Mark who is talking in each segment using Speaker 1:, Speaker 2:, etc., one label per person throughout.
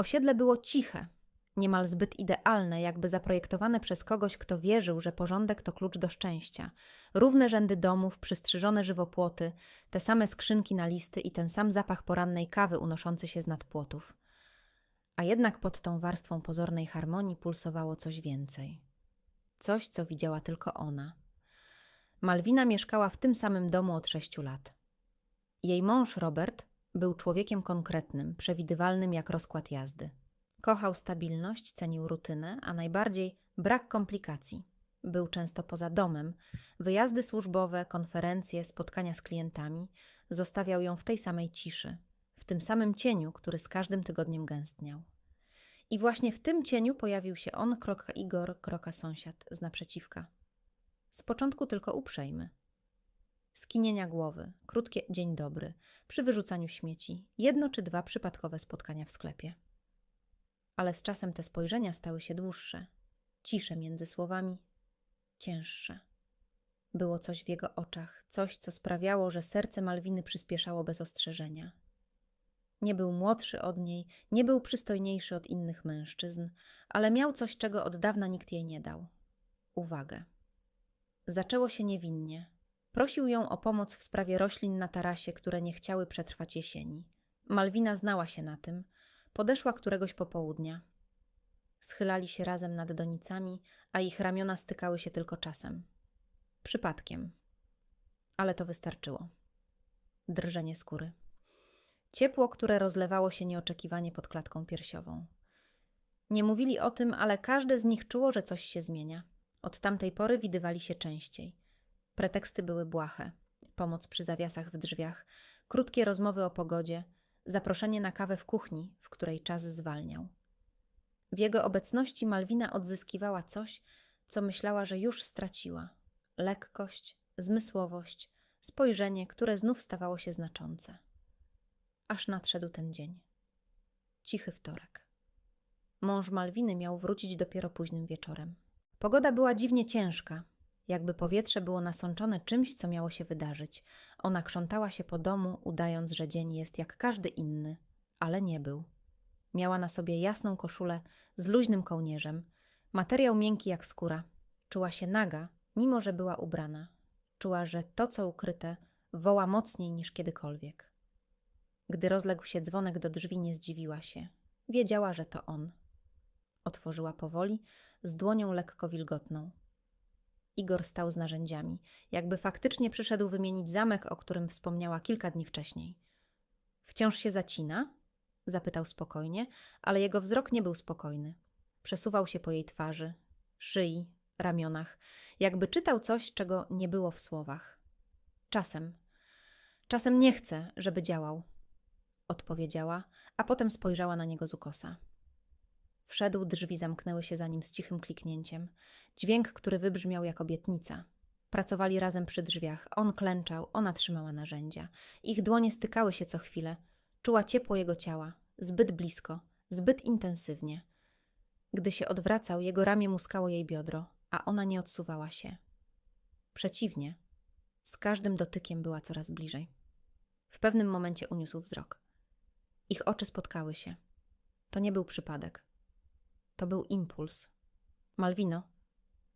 Speaker 1: Osiedle było ciche, niemal zbyt idealne, jakby zaprojektowane przez kogoś, kto wierzył, że porządek to klucz do szczęścia. Równe rzędy domów, przystrzyżone żywopłoty, te same skrzynki na listy i ten sam zapach porannej kawy unoszący się z nad płotów. A jednak pod tą warstwą pozornej harmonii pulsowało coś więcej. Coś, co widziała tylko ona. Malwina mieszkała w tym samym domu od sześciu lat. Jej mąż Robert był człowiekiem konkretnym, przewidywalnym jak rozkład jazdy. Kochał stabilność, cenił rutynę, a najbardziej brak komplikacji. Był często poza domem. Wyjazdy służbowe, konferencje, spotkania z klientami zostawiał ją w tej samej ciszy, w tym samym cieniu, który z każdym tygodniem gęstniał. I właśnie w tym cieniu pojawił się on, kroka Igor, kroka sąsiad z naprzeciwka. Z początku tylko uprzejmy. Skinienia głowy, krótkie dzień dobry, przy wyrzucaniu śmieci, jedno czy dwa przypadkowe spotkania w sklepie. Ale z czasem te spojrzenia stały się dłuższe, cisze między słowami, cięższe. Było coś w jego oczach, coś, co sprawiało, że serce Malwiny przyspieszało bez ostrzeżenia. Nie był młodszy od niej, nie był przystojniejszy od innych mężczyzn, ale miał coś, czego od dawna nikt jej nie dał uwagę. Zaczęło się niewinnie. Prosił ją o pomoc w sprawie roślin na tarasie, które nie chciały przetrwać jesieni. Malwina znała się na tym. Podeszła któregoś popołudnia. Schylali się razem nad donicami, a ich ramiona stykały się tylko czasem. Przypadkiem. Ale to wystarczyło. Drżenie skóry. Ciepło, które rozlewało się nieoczekiwanie pod klatką piersiową. Nie mówili o tym, ale każde z nich czuło, że coś się zmienia. Od tamtej pory widywali się częściej. Preteksty były błahe. Pomoc przy zawiasach w drzwiach, krótkie rozmowy o pogodzie, zaproszenie na kawę w kuchni, w której czas zwalniał. W jego obecności Malwina odzyskiwała coś, co myślała, że już straciła: lekkość, zmysłowość, spojrzenie, które znów stawało się znaczące. Aż nadszedł ten dzień. Cichy wtorek. Mąż Malwiny miał wrócić dopiero późnym wieczorem. Pogoda była dziwnie ciężka, jakby powietrze było nasączone czymś, co miało się wydarzyć. Ona krzątała się po domu, udając, że dzień jest jak każdy inny, ale nie był. Miała na sobie jasną koszulę z luźnym kołnierzem, materiał miękki jak skóra. Czuła się naga, mimo że była ubrana. Czuła, że to, co ukryte, woła mocniej niż kiedykolwiek. Gdy rozległ się dzwonek do drzwi, nie zdziwiła się. Wiedziała, że to on. Otworzyła powoli, z dłonią lekko wilgotną. Igor stał z narzędziami, jakby faktycznie przyszedł wymienić zamek, o którym wspomniała kilka dni wcześniej. Wciąż się zacina? zapytał spokojnie, ale jego wzrok nie był spokojny. Przesuwał się po jej twarzy, szyi, ramionach, jakby czytał coś, czego nie było w słowach. Czasem, czasem nie chcę, żeby działał, odpowiedziała, a potem spojrzała na niego z ukosa. Wszedł, drzwi zamknęły się za nim z cichym kliknięciem. Dźwięk, który wybrzmiał jak obietnica. Pracowali razem przy drzwiach. On klęczał, ona trzymała narzędzia. Ich dłonie stykały się co chwilę. Czuła ciepło jego ciała, zbyt blisko, zbyt intensywnie. Gdy się odwracał, jego ramię muskało jej biodro, a ona nie odsuwała się. Przeciwnie, z każdym dotykiem była coraz bliżej. W pewnym momencie uniósł wzrok. Ich oczy spotkały się. To nie był przypadek. To był impuls. Malwino,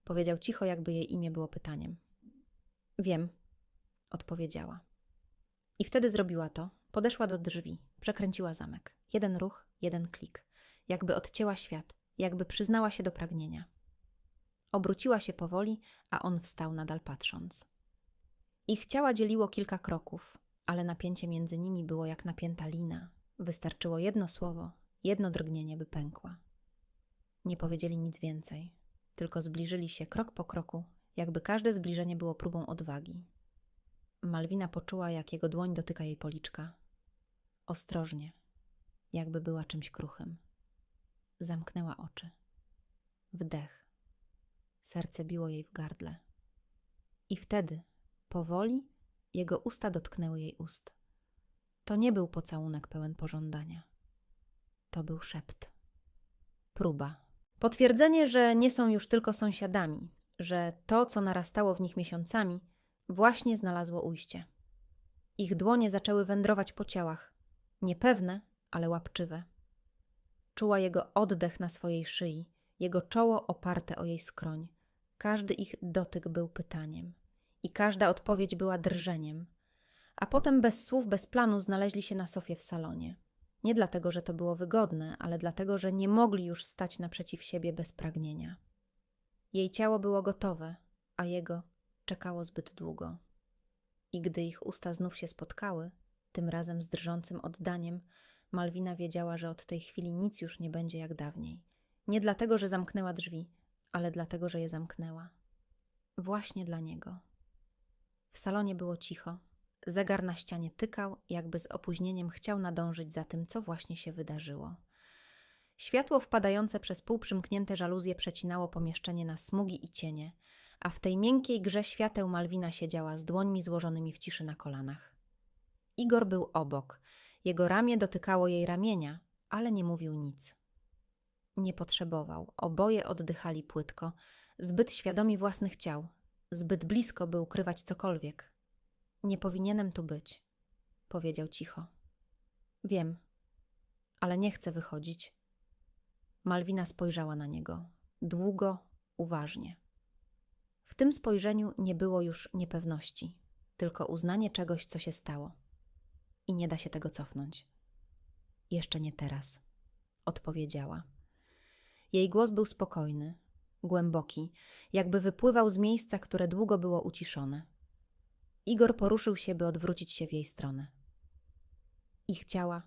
Speaker 1: powiedział cicho, jakby jej imię było pytaniem. Wiem, odpowiedziała. I wtedy zrobiła to. Podeszła do drzwi, przekręciła zamek. Jeden ruch, jeden klik. Jakby odcięła świat, jakby przyznała się do pragnienia. Obróciła się powoli, a on wstał nadal patrząc. Ich ciała dzieliło kilka kroków, ale napięcie między nimi było jak napięta lina. Wystarczyło jedno słowo, jedno drgnienie, by pękła. Nie powiedzieli nic więcej, tylko zbliżyli się krok po kroku, jakby każde zbliżenie było próbą odwagi. Malwina poczuła, jak jego dłoń dotyka jej policzka. Ostrożnie, jakby była czymś kruchym. Zamknęła oczy. Wdech. Serce biło jej w gardle. I wtedy, powoli, jego usta dotknęły jej ust. To nie był pocałunek pełen pożądania. To był szept. Próba. Potwierdzenie, że nie są już tylko sąsiadami, że to, co narastało w nich miesiącami, właśnie znalazło ujście. Ich dłonie zaczęły wędrować po ciałach, niepewne, ale łapczywe. Czuła jego oddech na swojej szyi, jego czoło oparte o jej skroń. Każdy ich dotyk był pytaniem i każda odpowiedź była drżeniem. A potem bez słów, bez planu znaleźli się na sofie w salonie. Nie dlatego, że to było wygodne, ale dlatego, że nie mogli już stać naprzeciw siebie bez pragnienia. Jej ciało było gotowe, a jego czekało zbyt długo. I gdy ich usta znów się spotkały, tym razem z drżącym oddaniem, Malwina wiedziała, że od tej chwili nic już nie będzie jak dawniej. Nie dlatego, że zamknęła drzwi, ale dlatego, że je zamknęła. Właśnie dla niego. W salonie było cicho. Zegar na ścianie tykał, jakby z opóźnieniem chciał nadążyć za tym, co właśnie się wydarzyło. Światło wpadające przez półprzymknięte żaluzje przecinało pomieszczenie na smugi i cienie, a w tej miękkiej grze świateł Malwina siedziała z dłońmi złożonymi w ciszy na kolanach. Igor był obok. Jego ramię dotykało jej ramienia, ale nie mówił nic. Nie potrzebował. Oboje oddychali płytko, zbyt świadomi własnych ciał, zbyt blisko, by ukrywać cokolwiek. Nie powinienem tu być, powiedział cicho. Wiem, ale nie chcę wychodzić. Malwina spojrzała na niego, długo, uważnie. W tym spojrzeniu nie było już niepewności, tylko uznanie czegoś, co się stało. I nie da się tego cofnąć. Jeszcze nie teraz, odpowiedziała. Jej głos był spokojny, głęboki, jakby wypływał z miejsca, które długo było uciszone. Igor poruszył się, by odwrócić się w jej stronę. Ich ciała,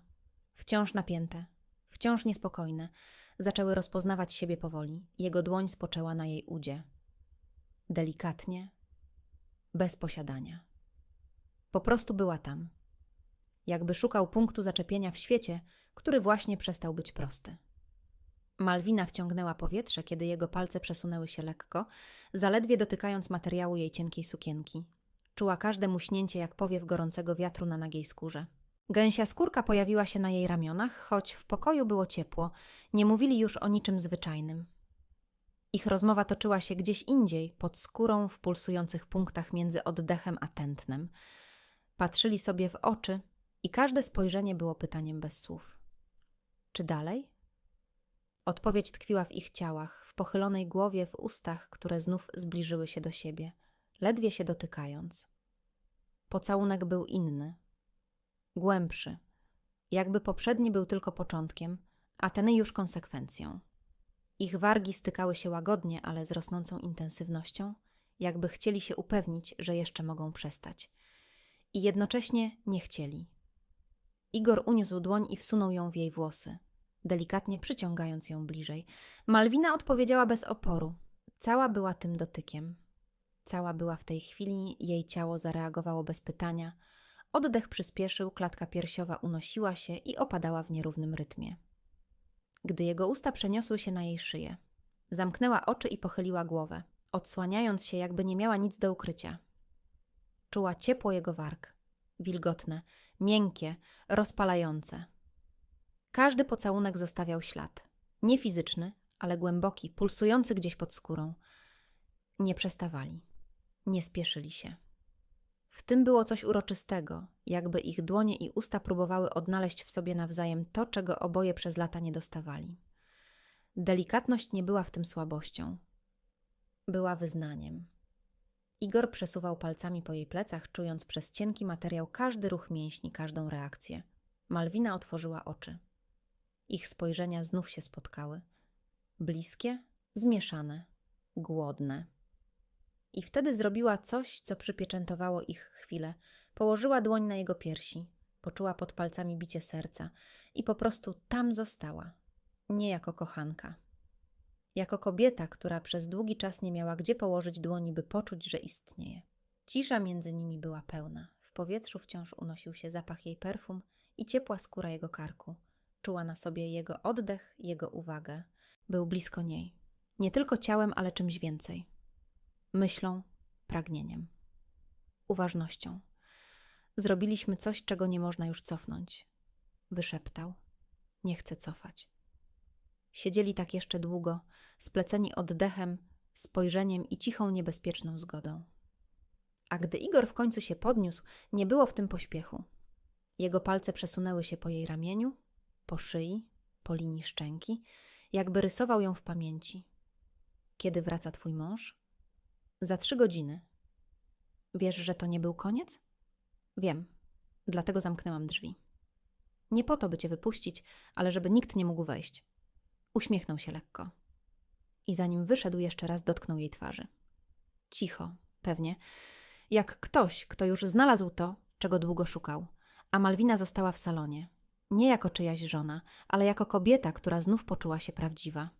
Speaker 1: wciąż napięte, wciąż niespokojne, zaczęły rozpoznawać siebie powoli. Jego dłoń spoczęła na jej udzie. Delikatnie, bez posiadania. Po prostu była tam. Jakby szukał punktu zaczepienia w świecie, który właśnie przestał być prosty. Malwina wciągnęła powietrze, kiedy jego palce przesunęły się lekko, zaledwie dotykając materiału jej cienkiej sukienki. Czuła każde muśnięcie jak powiew gorącego wiatru na nagiej skórze. Gęsia skórka pojawiła się na jej ramionach, choć w pokoju było ciepło, nie mówili już o niczym zwyczajnym. Ich rozmowa toczyła się gdzieś indziej, pod skórą, w pulsujących punktach między oddechem a tętnem. Patrzyli sobie w oczy i każde spojrzenie było pytaniem bez słów. Czy dalej? Odpowiedź tkwiła w ich ciałach, w pochylonej głowie, w ustach, które znów zbliżyły się do siebie, ledwie się dotykając. Pocałunek był inny, głębszy, jakby poprzedni był tylko początkiem, a ten już konsekwencją. Ich wargi stykały się łagodnie, ale z rosnącą intensywnością, jakby chcieli się upewnić, że jeszcze mogą przestać. I jednocześnie nie chcieli. Igor uniósł dłoń i wsunął ją w jej włosy delikatnie przyciągając ją bliżej. Malwina odpowiedziała bez oporu. Cała była tym dotykiem. Cała była w tej chwili, jej ciało zareagowało bez pytania. Oddech przyspieszył, klatka piersiowa unosiła się i opadała w nierównym rytmie. Gdy jego usta przeniosły się na jej szyję, zamknęła oczy i pochyliła głowę, odsłaniając się, jakby nie miała nic do ukrycia. Czuła ciepło jego warg, wilgotne, miękkie, rozpalające. Każdy pocałunek zostawiał ślad. Nie fizyczny, ale głęboki, pulsujący gdzieś pod skórą. Nie przestawali. Nie spieszyli się. W tym było coś uroczystego, jakby ich dłonie i usta próbowały odnaleźć w sobie nawzajem to, czego oboje przez lata nie dostawali. Delikatność nie była w tym słabością. Była wyznaniem. Igor przesuwał palcami po jej plecach, czując przez cienki materiał każdy ruch mięśni, każdą reakcję. Malwina otworzyła oczy. Ich spojrzenia znów się spotkały. Bliskie, zmieszane, głodne. I wtedy zrobiła coś, co przypieczętowało ich chwilę. Położyła dłoń na jego piersi, poczuła pod palcami bicie serca i po prostu tam została. Nie jako kochanka. Jako kobieta, która przez długi czas nie miała gdzie położyć dłoni, by poczuć, że istnieje. Cisza między nimi była pełna. W powietrzu wciąż unosił się zapach jej perfum i ciepła skóra jego karku. Czuła na sobie jego oddech, jego uwagę. Był blisko niej. Nie tylko ciałem, ale czymś więcej. Myślą, pragnieniem, uważnością. Zrobiliśmy coś, czego nie można już cofnąć. Wyszeptał. Nie chcę cofać. Siedzieli tak jeszcze długo, spleceni oddechem, spojrzeniem i cichą, niebezpieczną zgodą. A gdy Igor w końcu się podniósł, nie było w tym pośpiechu. Jego palce przesunęły się po jej ramieniu, po szyi, po linii szczęki, jakby rysował ją w pamięci. Kiedy wraca twój mąż? Za trzy godziny. Wiesz, że to nie był koniec? Wiem, dlatego zamknęłam drzwi. Nie po to, by cię wypuścić, ale żeby nikt nie mógł wejść. Uśmiechnął się lekko. I zanim wyszedł, jeszcze raz dotknął jej twarzy. Cicho, pewnie, jak ktoś, kto już znalazł to, czego długo szukał. A Malwina została w salonie. Nie jako czyjaś żona, ale jako kobieta, która znów poczuła się prawdziwa.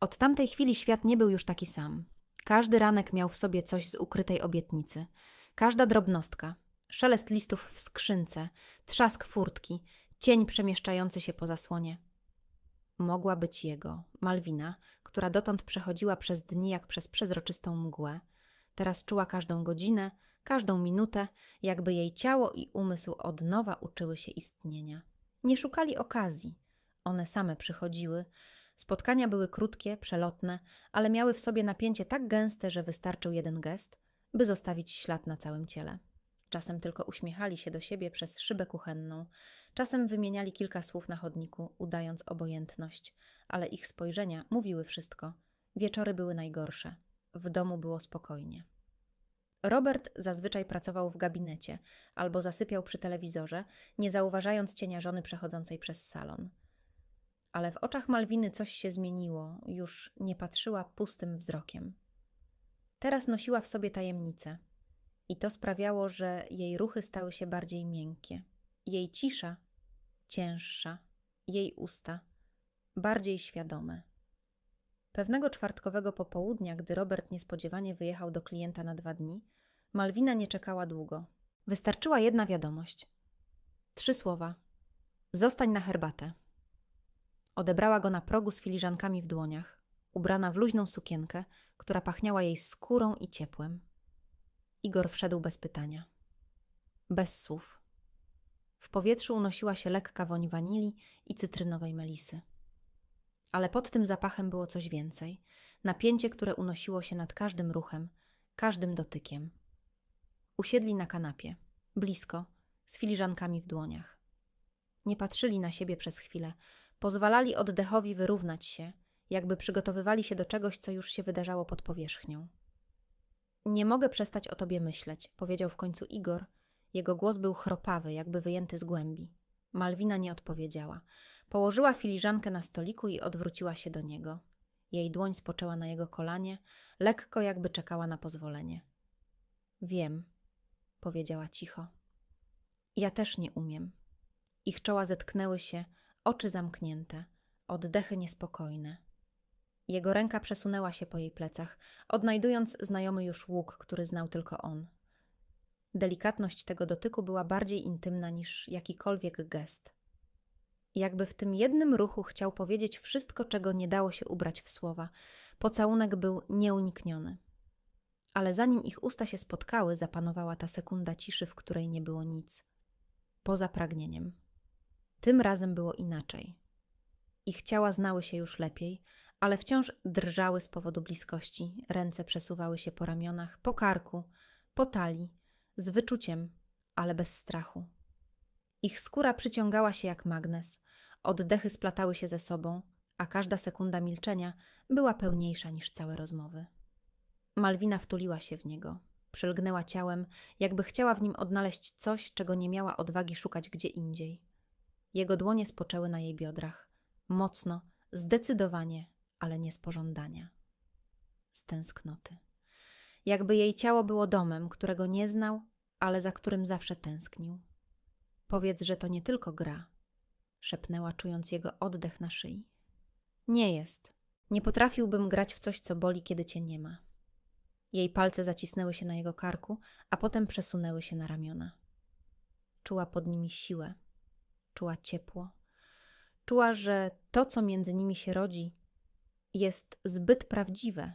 Speaker 1: Od tamtej chwili świat nie był już taki sam. Każdy ranek miał w sobie coś z ukrytej obietnicy. Każda drobnostka, szelest listów w skrzynce, trzask furtki, cień przemieszczający się po zasłonie. Mogła być jego, Malwina, która dotąd przechodziła przez dni jak przez przezroczystą mgłę. Teraz czuła każdą godzinę, każdą minutę, jakby jej ciało i umysł od nowa uczyły się istnienia. Nie szukali okazji, one same przychodziły. Spotkania były krótkie, przelotne, ale miały w sobie napięcie tak gęste, że wystarczył jeden gest, by zostawić ślad na całym ciele. Czasem tylko uśmiechali się do siebie przez szybę kuchenną, czasem wymieniali kilka słów na chodniku, udając obojętność, ale ich spojrzenia mówiły wszystko. Wieczory były najgorsze. W domu było spokojnie. Robert zazwyczaj pracował w gabinecie albo zasypiał przy telewizorze, nie zauważając cienia żony przechodzącej przez salon. Ale w oczach Malwiny coś się zmieniło, już nie patrzyła pustym wzrokiem. Teraz nosiła w sobie tajemnicę, i to sprawiało, że jej ruchy stały się bardziej miękkie, jej cisza cięższa, jej usta bardziej świadome. Pewnego czwartkowego popołudnia, gdy Robert niespodziewanie wyjechał do klienta na dwa dni, Malwina nie czekała długo. Wystarczyła jedna wiadomość. Trzy słowa. Zostań na herbatę. Odebrała go na progu z filiżankami w dłoniach, ubrana w luźną sukienkę, która pachniała jej skórą i ciepłem. Igor wszedł bez pytania. Bez słów. W powietrzu unosiła się lekka woń wanilii i cytrynowej melisy. Ale pod tym zapachem było coś więcej napięcie, które unosiło się nad każdym ruchem, każdym dotykiem. Usiedli na kanapie, blisko, z filiżankami w dłoniach. Nie patrzyli na siebie przez chwilę, pozwalali oddechowi wyrównać się, jakby przygotowywali się do czegoś, co już się wydarzało pod powierzchnią. Nie mogę przestać o tobie myśleć, powiedział w końcu Igor. Jego głos był chropawy, jakby wyjęty z głębi. Malwina nie odpowiedziała. Położyła filiżankę na stoliku i odwróciła się do niego. Jej dłoń spoczęła na jego kolanie, lekko jakby czekała na pozwolenie. Wiem, powiedziała cicho. Ja też nie umiem. Ich czoła zetknęły się, oczy zamknięte, oddechy niespokojne. Jego ręka przesunęła się po jej plecach, odnajdując znajomy już łuk, który znał tylko on. Delikatność tego dotyku była bardziej intymna niż jakikolwiek gest. Jakby w tym jednym ruchu chciał powiedzieć wszystko, czego nie dało się ubrać w słowa. Pocałunek był nieunikniony. Ale zanim ich usta się spotkały, zapanowała ta sekunda ciszy, w której nie było nic. Poza pragnieniem. Tym razem było inaczej. Ich ciała znały się już lepiej, ale wciąż drżały z powodu bliskości. Ręce przesuwały się po ramionach, po karku, po talii, z wyczuciem, ale bez strachu. Ich skóra przyciągała się jak magnes, oddechy splatały się ze sobą, a każda sekunda milczenia była pełniejsza niż całe rozmowy. Malwina wtuliła się w niego, przylgnęła ciałem, jakby chciała w nim odnaleźć coś, czego nie miała odwagi szukać gdzie indziej. Jego dłonie spoczęły na jej biodrach, mocno, zdecydowanie, ale nie z pożądania. Z tęsknoty. Jakby jej ciało było domem, którego nie znał, ale za którym zawsze tęsknił. Powiedz, że to nie tylko gra, szepnęła, czując jego oddech na szyi. Nie jest. Nie potrafiłbym grać w coś, co boli, kiedy cię nie ma. Jej palce zacisnęły się na jego karku, a potem przesunęły się na ramiona. Czuła pod nimi siłę, czuła ciepło. Czuła, że to, co między nimi się rodzi, jest zbyt prawdziwe,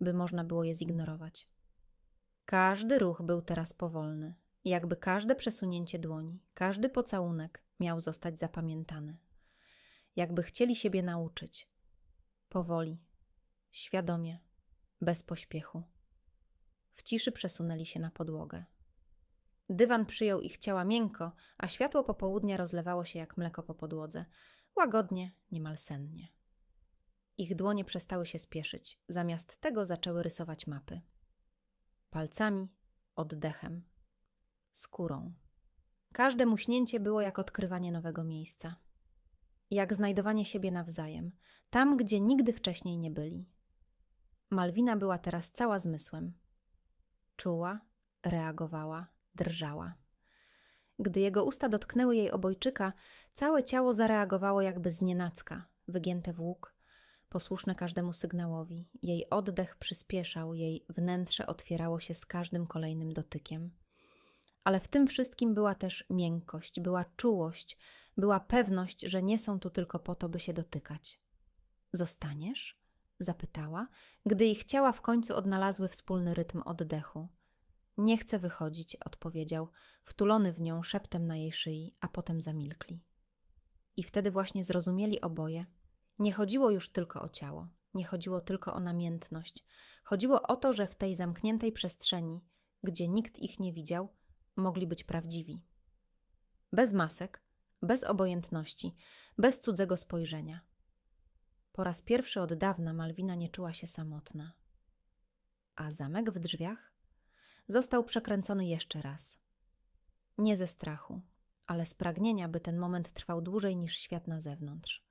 Speaker 1: by można było je zignorować. Każdy ruch był teraz powolny, jakby każde przesunięcie dłoni, każdy pocałunek miał zostać zapamiętany. Jakby chcieli siebie nauczyć. Powoli, świadomie, bez pośpiechu. W ciszy przesunęli się na podłogę. Dywan przyjął ich ciała miękko, a światło popołudnia rozlewało się jak mleko po podłodze. łagodnie, niemal sennie. Ich dłonie przestały się spieszyć, zamiast tego zaczęły rysować mapy. Palcami, oddechem, skórą. Każde muśnięcie było jak odkrywanie nowego miejsca. Jak znajdowanie siebie nawzajem, tam, gdzie nigdy wcześniej nie byli. Malwina była teraz cała zmysłem. Czuła, reagowała, drżała. Gdy jego usta dotknęły jej obojczyka, całe ciało zareagowało jakby znienacka, wygięte w łuk, posłuszne każdemu sygnałowi. Jej oddech przyspieszał, jej wnętrze otwierało się z każdym kolejnym dotykiem. Ale w tym wszystkim była też miękkość, była czułość, była pewność, że nie są tu tylko po to, by się dotykać. Zostaniesz? zapytała, gdy ich ciała w końcu odnalazły wspólny rytm oddechu. Nie chcę wychodzić, odpowiedział, wtulony w nią szeptem na jej szyi, a potem zamilkli. I wtedy właśnie zrozumieli oboje. Nie chodziło już tylko o ciało, nie chodziło tylko o namiętność. Chodziło o to, że w tej zamkniętej przestrzeni, gdzie nikt ich nie widział, mogli być prawdziwi. Bez masek, bez obojętności, bez cudzego spojrzenia. Po raz pierwszy od dawna Malwina nie czuła się samotna. A zamek w drzwiach został przekręcony jeszcze raz. Nie ze strachu, ale z pragnienia, by ten moment trwał dłużej niż świat na zewnątrz.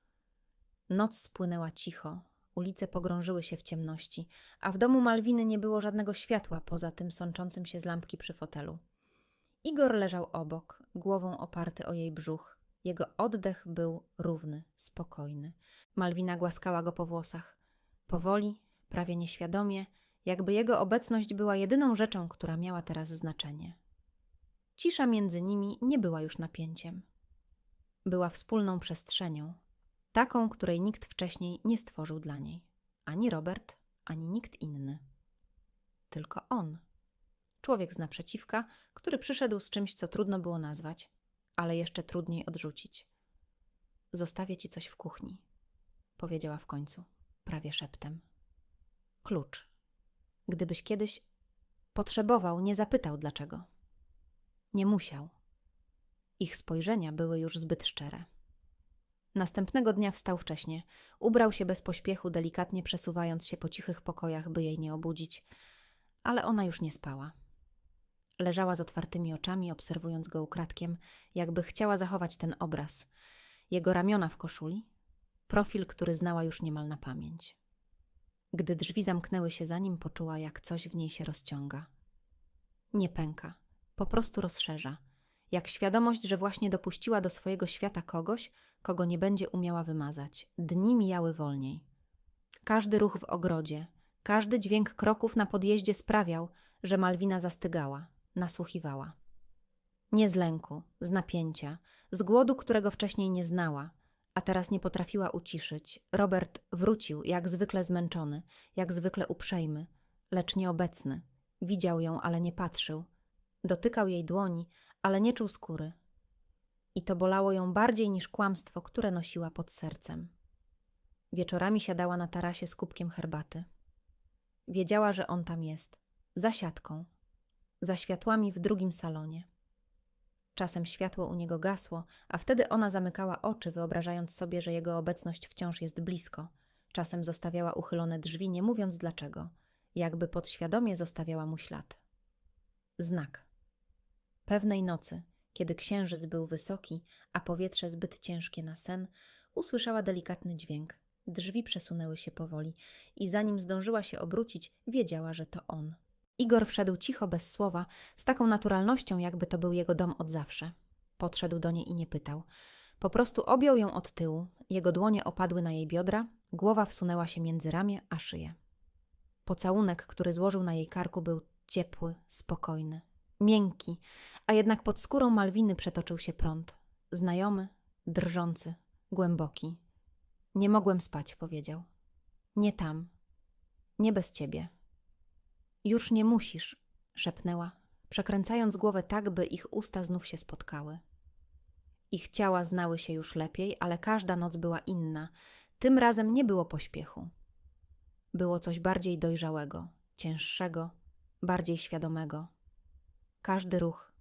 Speaker 1: Noc spłynęła cicho, ulice pogrążyły się w ciemności, a w domu Malwiny nie było żadnego światła poza tym sączącym się z lampki przy fotelu. Igor leżał obok, głową oparty o jej brzuch. Jego oddech był równy, spokojny. Malwina głaskała go po włosach. Powoli, prawie nieświadomie, jakby jego obecność była jedyną rzeczą, która miała teraz znaczenie. Cisza między nimi nie była już napięciem. Była wspólną przestrzenią, taką, której nikt wcześniej nie stworzył dla niej. Ani Robert, ani nikt inny. Tylko on. Człowiek z naprzeciwka, który przyszedł z czymś, co trudno było nazwać, ale jeszcze trudniej odrzucić. Zostawię ci coś w kuchni, powiedziała w końcu, prawie szeptem. Klucz. Gdybyś kiedyś potrzebował, nie zapytał dlaczego. Nie musiał. Ich spojrzenia były już zbyt szczere. Następnego dnia wstał wcześnie, ubrał się bez pośpiechu, delikatnie przesuwając się po cichych pokojach, by jej nie obudzić, ale ona już nie spała. Leżała z otwartymi oczami, obserwując go ukradkiem, jakby chciała zachować ten obraz. Jego ramiona w koszuli, profil, który znała już niemal na pamięć. Gdy drzwi zamknęły się za nim, poczuła, jak coś w niej się rozciąga. Nie pęka, po prostu rozszerza, jak świadomość, że właśnie dopuściła do swojego świata kogoś, kogo nie będzie umiała wymazać. Dni mijały wolniej. Każdy ruch w ogrodzie, każdy dźwięk kroków na podjeździe sprawiał, że Malwina zastygała, nasłuchiwała. Nie z lęku, z napięcia, z głodu, którego wcześniej nie znała, a teraz nie potrafiła uciszyć. Robert wrócił, jak zwykle zmęczony, jak zwykle uprzejmy, lecz nieobecny. Widział ją, ale nie patrzył. Dotykał jej dłoni, ale nie czuł skóry. I to bolało ją bardziej niż kłamstwo, które nosiła pod sercem. Wieczorami siadała na tarasie z kubkiem herbaty. Wiedziała, że on tam jest, za siatką, za światłami w drugim salonie. Czasem światło u niego gasło, a wtedy ona zamykała oczy, wyobrażając sobie, że jego obecność wciąż jest blisko. Czasem zostawiała uchylone drzwi, nie mówiąc dlaczego, jakby podświadomie zostawiała mu ślad. Znak. Pewnej nocy, kiedy księżyc był wysoki, a powietrze zbyt ciężkie na sen, usłyszała delikatny dźwięk. Drzwi przesunęły się powoli i zanim zdążyła się obrócić, wiedziała, że to on. Igor wszedł cicho, bez słowa, z taką naturalnością, jakby to był jego dom od zawsze. Podszedł do niej i nie pytał. Po prostu objął ją od tyłu, jego dłonie opadły na jej biodra, głowa wsunęła się między ramię a szyję. Pocałunek, który złożył na jej karku, był ciepły, spokojny, miękki, a jednak pod skórą Malwiny przetoczył się prąd. Znajomy, drżący, głęboki. Nie mogłem spać, powiedział. Nie tam. Nie bez ciebie. Już nie musisz, szepnęła, przekręcając głowę tak, by ich usta znów się spotkały. Ich ciała znały się już lepiej, ale każda noc była inna. Tym razem nie było pośpiechu. Było coś bardziej dojrzałego, cięższego, bardziej świadomego. Każdy ruch,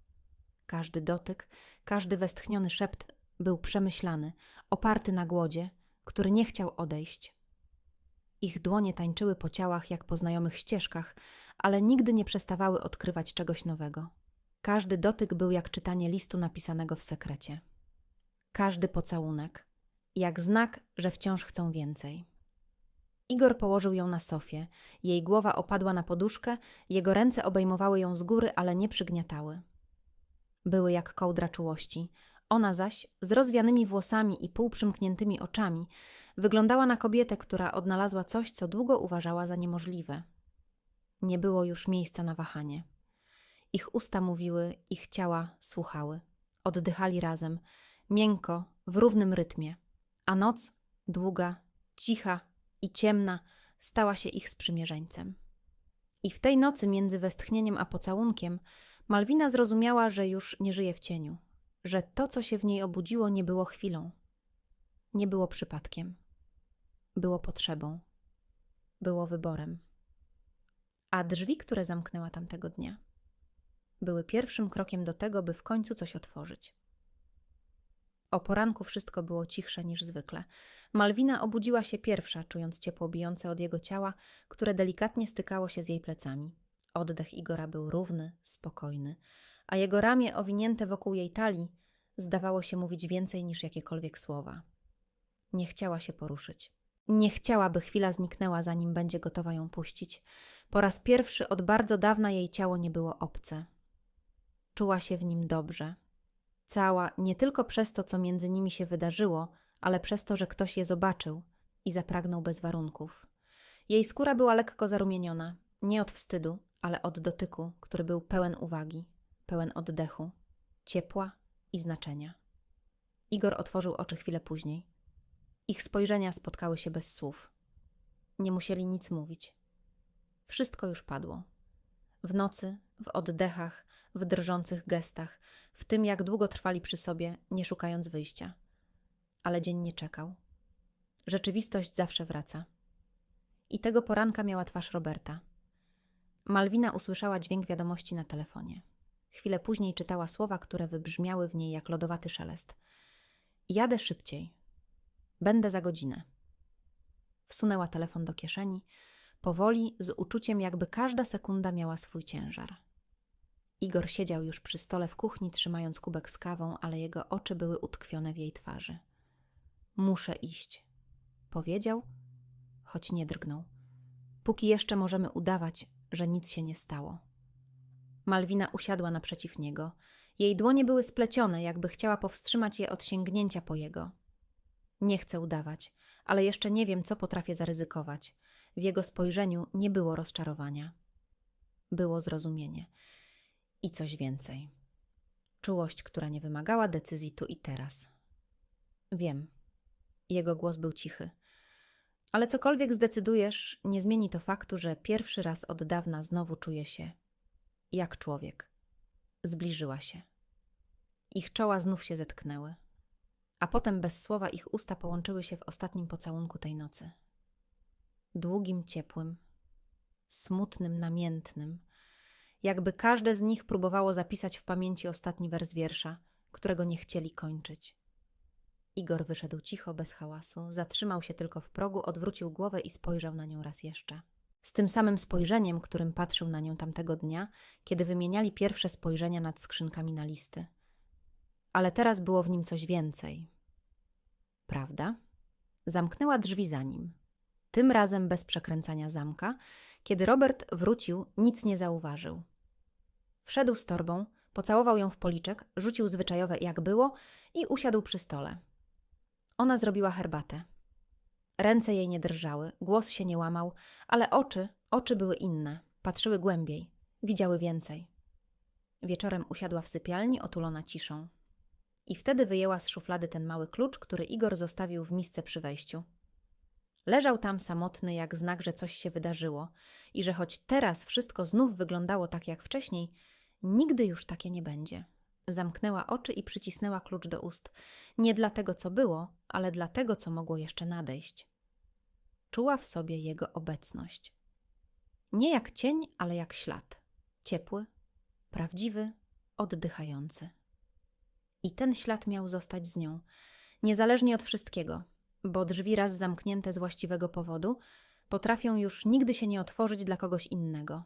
Speaker 1: każdy dotyk, każdy westchniony szept Był przemyślany, oparty na głodzie, który nie chciał odejść. Ich dłonie tańczyły po ciałach jak po znajomych ścieżkach, ale nigdy nie przestawały odkrywać czegoś nowego. Każdy dotyk był jak czytanie listu napisanego w sekrecie. Każdy pocałunek, jak znak, że wciąż chcą więcej. Igor położył ją na sofie. Jej głowa opadła na poduszkę, jego ręce obejmowały ją z góry, ale nie przygniatały. Były jak kołdra czułości. Ona zaś, z rozwianymi włosami i półprzymkniętymi oczami, wyglądała na kobietę, która odnalazła coś, co długo uważała za niemożliwe. Nie było już miejsca na wahanie. Ich usta mówiły, ich ciała słuchały. Oddychali razem, miękko, w równym rytmie. A noc, długa, cicha i ciemna, stała się ich sprzymierzeńcem. I w tej nocy między westchnieniem a pocałunkiem Malwina zrozumiała, że już nie żyje w cieniu, że to, co się w niej obudziło, nie było chwilą, nie było przypadkiem, było potrzebą, było wyborem. A drzwi, które zamknęła tamtego dnia, były pierwszym krokiem do tego, by w końcu coś otworzyć. O poranku wszystko było cichsze niż zwykle. Malwina obudziła się pierwsza, czując ciepło bijące od jego ciała, które delikatnie stykało się z jej plecami. Oddech Igora był równy, spokojny, a jego ramię owinięte wokół jej talii zdawało się mówić więcej niż jakiekolwiek słowa. Nie chciała się poruszyć. Nie chciała, by chwila zniknęła, zanim będzie gotowa ją puścić. Po raz pierwszy od bardzo dawna jej ciało nie było obce. Czuła się w nim dobrze. Cała nie tylko przez to, co między nimi się wydarzyło, ale przez to, że ktoś je zobaczył i zapragnął bez warunków. Jej skóra była lekko zarumieniona, nie od wstydu, ale od dotyku, który był pełen uwagi, pełen oddechu, ciepła i znaczenia. Igor otworzył oczy chwilę później. Ich spojrzenia spotkały się bez słów. Nie musieli nic mówić. Wszystko już padło. W nocy, w oddechach, w drżących gestach, w tym jak długo trwali przy sobie, nie szukając wyjścia. Ale dzień nie czekał. Rzeczywistość zawsze wraca. I tego poranka miała twarz Roberta. Malwina usłyszała dźwięk wiadomości na telefonie. Chwilę później czytała słowa, które wybrzmiały w niej jak lodowaty szelest. Jadę szybciej. Będę za godzinę. Wsunęła telefon do kieszeni, powoli, z uczuciem, jakby każda sekunda miała swój ciężar. Igor siedział już przy stole w kuchni, trzymając kubek z kawą, ale jego oczy były utkwione w jej twarzy. Muszę iść, powiedział, choć nie drgnął. Póki jeszcze możemy udawać, że nic się nie stało. Malwina usiadła naprzeciw niego. Jej dłonie były splecione, jakby chciała powstrzymać je od sięgnięcia po jego. Nie chcę udawać, ale jeszcze nie wiem, co potrafię zaryzykować. W jego spojrzeniu nie było rozczarowania. Było zrozumienie i coś więcej. Czułość, która nie wymagała decyzji tu i teraz. Wiem. Jego głos był cichy. Ale cokolwiek zdecydujesz, nie zmieni to faktu, że pierwszy raz od dawna znowu czuje się jak człowiek. Zbliżyła się. Ich czoła znów się zetknęły, a potem bez słowa ich usta połączyły się w ostatnim pocałunku tej nocy. Długim, ciepłym, smutnym, namiętnym, jakby każde z nich próbowało zapisać w pamięci ostatni wers wiersza, którego nie chcieli kończyć. Igor wyszedł cicho, bez hałasu, zatrzymał się tylko w progu, odwrócił głowę i spojrzał na nią raz jeszcze. Z tym samym spojrzeniem, którym patrzył na nią tamtego dnia, kiedy wymieniali pierwsze spojrzenia nad skrzynkami na listy. Ale teraz było w nim coś więcej. Prawda? Zamknęła drzwi za nim. Tym razem bez przekręcania zamka. Kiedy Robert wrócił, nic nie zauważył. Wszedł z torbą, pocałował ją w policzek, rzucił zwyczajowe jak było i usiadł przy stole. Ona zrobiła herbatę. Ręce jej nie drżały, głos się nie łamał, ale oczy, oczy były inne, patrzyły głębiej, widziały więcej. Wieczorem usiadła w sypialni, otulona ciszą. I wtedy wyjęła z szuflady ten mały klucz, który Igor zostawił w misce przy wejściu. Leżał tam samotny, jak znak, że coś się wydarzyło i że choć teraz wszystko znów wyglądało tak jak wcześniej, nigdy już takie nie będzie. Zamknęła oczy i przycisnęła klucz do ust. Nie dla tego, co było, ale dla tego, co mogło jeszcze nadejść. Czuła w sobie jego obecność. Nie jak cień, ale jak ślad. Ciepły, prawdziwy, oddychający. I ten ślad miał zostać z nią, niezależnie od wszystkiego, bo drzwi raz zamknięte z właściwego powodu potrafią już nigdy się nie otworzyć dla kogoś innego.